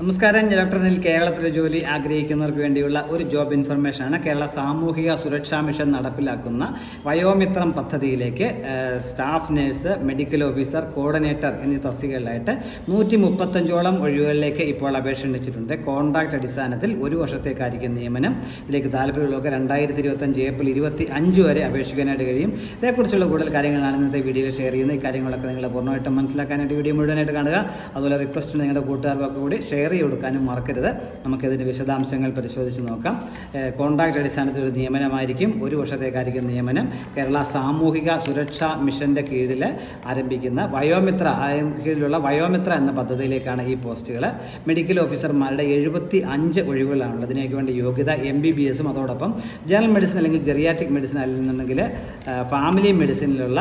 നമസ്കാരം ഇലക്ട്രോണിൽ കേരളത്തിലെ ജോലി ആഗ്രഹിക്കുന്നവർക്ക് വേണ്ടിയുള്ള ഒരു ജോബ് ഇൻഫർമേഷനാണ് കേരള സാമൂഹിക സുരക്ഷാ മിഷൻ നടപ്പിലാക്കുന്ന വയോമിത്രം പദ്ധതിയിലേക്ക് staff nurse medical officer coordinator എന്നീ തസ്തികകളിലായിട്ട് നൂറ്റി മുപ്പത്തഞ്ചോളം ഒഴിവുകളിലേക്ക് ഇപ്പോൾ അപേക്ഷ ക്ഷണിച്ചിട്ടുണ്ട് കോൺട്രാക്ട് അടിസ്ഥാനത്തിൽ ഒരു വർഷത്തേക്കായിരിക്കും നിയമനം. ഇതിലേക്ക് താല്പര്യമുള്ളവർക്ക് രണ്ടായിരത്തി ഇരുപത്തഞ്ച് ഏപ്രിൽ ഇരുപത്തി അഞ്ച് വരെ അപേക്ഷിക്കാനായിട്ട് കഴിയും. ഇതേക്കുറിച്ചുള്ള കൂടുതൽ കാര്യങ്ങളാണ് ഇന്നത്തെ വീഡിയോയിൽ ഷെയർ ചെയ്യുന്നത്. ഈ കാര്യങ്ങളൊക്കെ നിങ്ങൾ പൂർണമായിട്ടും മനസ്സിലാക്കാനായിട്ട് വീഡിയോ മുഴുവനായിട്ട് കാണുക. അതുപോലെ റിക്വസ്റ്റ് നിങ്ങളുടെ കൂട്ടുകാർക്കൊക്കെ കൂടി ഷെയർ ചെയ്ത് കൊടുക്കാനും മറക്കരുത്. നമുക്കിതിന്റെ വിശദാംശങ്ങൾ പരിശോധിച്ച് നോക്കാം. കോൺട്രാക്ട് അടിസ്ഥാനത്തിൽ ഒരു നിയമനമായിരിക്കും. ഒരു വർഷത്തേക്കായിരിക്കും നിയമനം. കേരള സാമൂഹിക സുരക്ഷാ മിഷന്റെ കീഴിൽ ആരംഭിക്കുന്ന വയോമിത്ര കീഴിലുള്ള വയോമിത്ര എന്ന പദ്ധതിയിലേക്കാണ് ഈ പോസ്റ്റുകൾ. മെഡിക്കൽ ഓഫീസർമാരുടെ എഴുപത്തി അഞ്ച് ഒഴിവുകളാണുള്ളത്. ഇതിനേക്ക് വേണ്ടി യോഗ്യത എം ബി ബി എസും അതോടൊപ്പം ജനറൽ മെഡിസിൻ അല്ലെങ്കിൽ ജെറിയാറ്റിക് മെഡിസിൻ അല്ലെന്നുണ്ടെങ്കിൽ ഫാമിലി മെഡിസിനിലുള്ള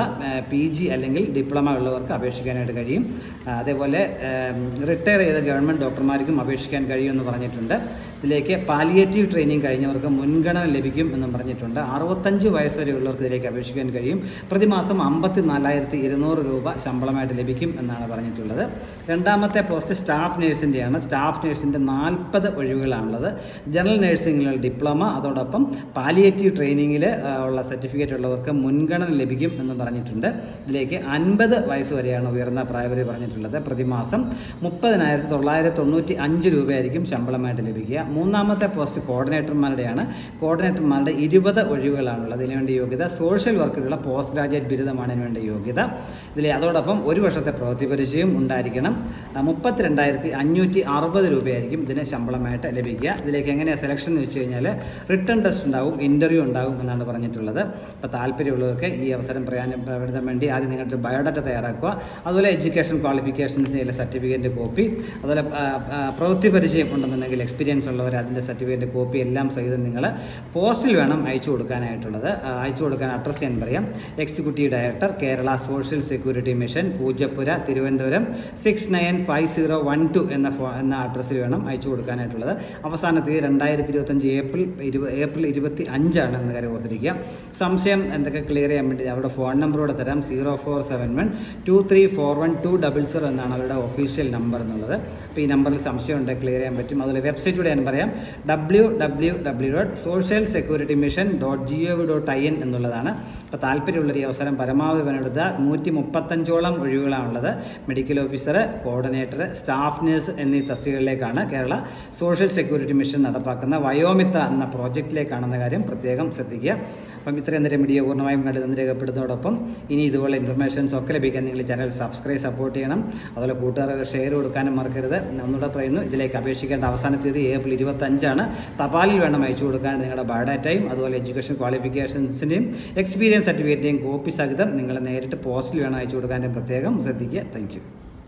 പി ജി അല്ലെങ്കിൽ ഡിപ്ലോമ ഉള്ളവർക്ക് അപേക്ഷിക്കാനായിട്ട് കഴിയും. അതേപോലെ റിട്ടയർ ചെയ്ത ഗവൺമെന്റ് ഡോക്ടർമാർക്കും അപേക്ഷിക്കാൻ കഴിയുമെന്ന് പറഞ്ഞിട്ടുണ്ട്. ഇതിലേക്ക് പാലിയേറ്റീവ് ട്രെയിനിങ് കഴിഞ്ഞവർക്ക് മുൻഗണന ലഭിക്കും എന്നും പറഞ്ഞിട്ടുണ്ട്. അറുപത്തഞ്ച് വയസ്സ് വരെ ഉള്ളവർക്ക് ഇതിലേക്ക് അപേക്ഷിക്കാൻ കഴിയും. പ്രതിമാസം അമ്പത്തി നാലായിരത്തി ഇരുന്നൂറ് രൂപ ശമ്പളമായിട്ട് ലഭിക്കും എന്നാണ് പറഞ്ഞിട്ടുള്ളത്. രണ്ടാമത്തെ പോസ്റ്റ് സ്റ്റാഫ് നേഴ്സിന്റെയാണ് സ്റ്റാഫ് നേഴ്സിന്റെ നാൽപ്പത് ഒഴിവുകളാണുള്ളത്. ജനറൽ നേഴ്സിംഗിലുള്ള ഡിപ്ലോമ അതോടൊപ്പം പാലിയേറ്റീവ് ട്രെയിനിങ്ങിൽ ഉള്ള സർട്ടിഫിക്കറ്റ് ഉള്ളവർക്ക് മുൻഗണന ലഭിക്കും എന്ന് പറഞ്ഞിട്ടുണ്ട്. ഇതിലേക്ക് അൻപത് വയസ്സ് വരെയാണ് ഉയർന്ന പ്രായപരി പറഞ്ഞിട്ടുള്ളത്. പ്രതിമാസം മുപ്പതിനായിരത്തി തൊള്ളായിരത്തി തൊണ്ണൂറ്റി അഞ്ച് രൂപയായിരിക്കും ശമ്പളമായിട്ട് ലഭിക്കുക. മൂന്നാമത്തെ പോസ്റ്റ് കോർഡിനേറ്റർമാരുടെയാണ്. കോർഡിനേറ്റർമാരുടെ ഇരുപത് ഒഴിവുകളാണുള്ളത്. ഇതിനുവേണ്ടി യോഗ്യത സോഷ്യൽ വർക്കിലുള്ള പോസ്റ്റ് ഗ്രാജുവേറ്റ് ബിരുദമാണ് ഇതിനുവേണ്ടി യോഗ്യത. ഇതിൽ അതോടൊപ്പം ഒരു വർഷത്തെ പ്രവൃത്തി പരിചയം ഉണ്ടായിരിക്കണം. മുപ്പത്തിരണ്ടായിരത്തി അഞ്ഞൂറ്റി അറുപത് രൂപയായിരിക്കും ഇതിന് ശമ്പളമായിട്ട് ലഭിക്കുക. ഇതിലേക്ക് എങ്ങനെയാണ് സെലക്ഷൻ എന്ന് വെച്ച് കഴിഞ്ഞാൽ റിട്ടേൺ ടെസ്റ്റ് ഉണ്ടാവും ഇന്റർവ്യൂ ഉണ്ടാവും എന്നാണ് പറഞ്ഞിട്ടുള്ളത്. അപ്പോൾ താല്പര്യമുള്ളവർക്ക് ഈ അവസരം പ്രയോജനപ്പെടുത്താൻ വേണ്ടി ആദ്യം നിങ്ങളുടെ ബയോഡാറ്റ തയ്യാറാക്കുക. അതുപോലെ എഡ്യൂക്കേഷൻ ക്വാളിഫിക്കേഷൻസിന്റെ സർട്ടിഫിക്കറ്റ് കോപ്പി അതുപോലെ പ്രവൃത്തി പരിചയം ഉണ്ടെന്നുണ്ടെങ്കിൽ എക്സ്പീരിയൻസ് ഉള്ളവർ അതിന്റെ സർട്ടിഫിക്കറ്റ് കോപ്പി എല്ലാം സഹിതം നിങ്ങൾ പോസ്റ്റിൽ വേണം അയച്ചു കൊടുക്കാനായിട്ടുള്ളത്. അയച്ചു കൊടുക്കാൻ അഡ്രസ്സ് ഞാൻ പറയാം. Executive director Kerala social security mission Poojappura Thiruvananthapuram six nine five zero one two എന്ന ഫോ എന്ന അഡ്രസ്സിൽ വേണം അയച്ചു കൊടുക്കാനായിട്ടുള്ളത്. അവസാന തീയതി രണ്ടായിരത്തി ഇരുപത്തഞ്ച് ഏപ്രിൽ ഇരുപ ഏപ്രിൽ ഇരുപത്തി അഞ്ചാണ് എന്ന കാര്യം ഓർത്തിരിക്കുക. സംശയം എന്തൊക്കെ ക്ലിയർ ചെയ്യാൻ വേണ്ടി അവരുടെ ഫോൺ നമ്പറോടെ തരാം. Zero four seven one two three four one two double zero എന്നാണ് അവരുടെ ഒഫീഷ്യൽ നമ്പർ എന്നുള്ളത്. അപ്പോൾ ഈ നമ്പറിൽ സംശയം ഉണ്ടെങ്കിൽ ക്ലിയർ ചെയ്യാൻ പറ്റും. അതുപോലെ വെബ്സൈറ്റ് ഞാൻ പറയാം. W W W dot social security mission dot G O V dot I N എന്നുള്ളതാണ് അപ്പോൾ താല്പര്യമുള്ളൊരു അവസരം പരമാവധി പണിയെടുത്ത നൂറ്റി മുപ്പത്തഞ്ചോളം ഒഴിവുകളാണുള്ളത്. Medical officer coordinator staff nurse എന്നീ തസ്തികകളിലേക്കാണ് കേരള സോഷ്യൽ സെക്യൂരിറ്റി മിഷൻ നടപ്പാക്കുന്ന വയോമിത്ര എന്ന പ്രോജക്റ്റിലേക്കാണെന്ന കാര്യം പ്രത്യേകം ശ്രദ്ധിക്കുക. അപ്പം ഇത്രയും നേരം വീഡിയോ പൂർണമായും കണ്ട് നിന്ന് രേഖപ്പെടുന്നതോടൊപ്പം ഇനി ഇതുപോലെ ഇൻഫർമേഷൻസ് ഒക്കെ ലഭിക്കാൻ നിങ്ങൾ ചാനൽ സബ്സ്ക്രൈബ് സപ്പോർട്ട് ചെയ്യണം. അതുപോലെ കൂട്ടുകാർക്ക് ഷെയർ കൊടുക്കാനും മറക്കരുത്. ഒന്നുകൂടെ പറയുന്നു ഇതിലേക്ക് അപേക്ഷിക്കേണ്ട അവസാന തീയതി ഏപ്രിൽ ഇരുപത്തഞ്ചാണ്. തപാലിൽ വേണം അയച്ചു കൊടുക്കാൻ നിങ്ങളുടെ ബയോഡാറ്റയും അതുപോലെ എഡ്യൂക്കേഷൻ ക്വാളിഫിക്കേഷൻസിന്റെയും എക്സ്പീരിയൻസ് സർട്ടിഫിക്കറ്റിന്റെയും കോപ്പി സഹിതം നിങ്ങൾ നേരിട്ട് പോസ്റ്റിൽ വേണം അയച്ചു കൊടുക്കാനും പ്രത്യേകം ശ്രദ്ധിക്കുക. താങ്ക്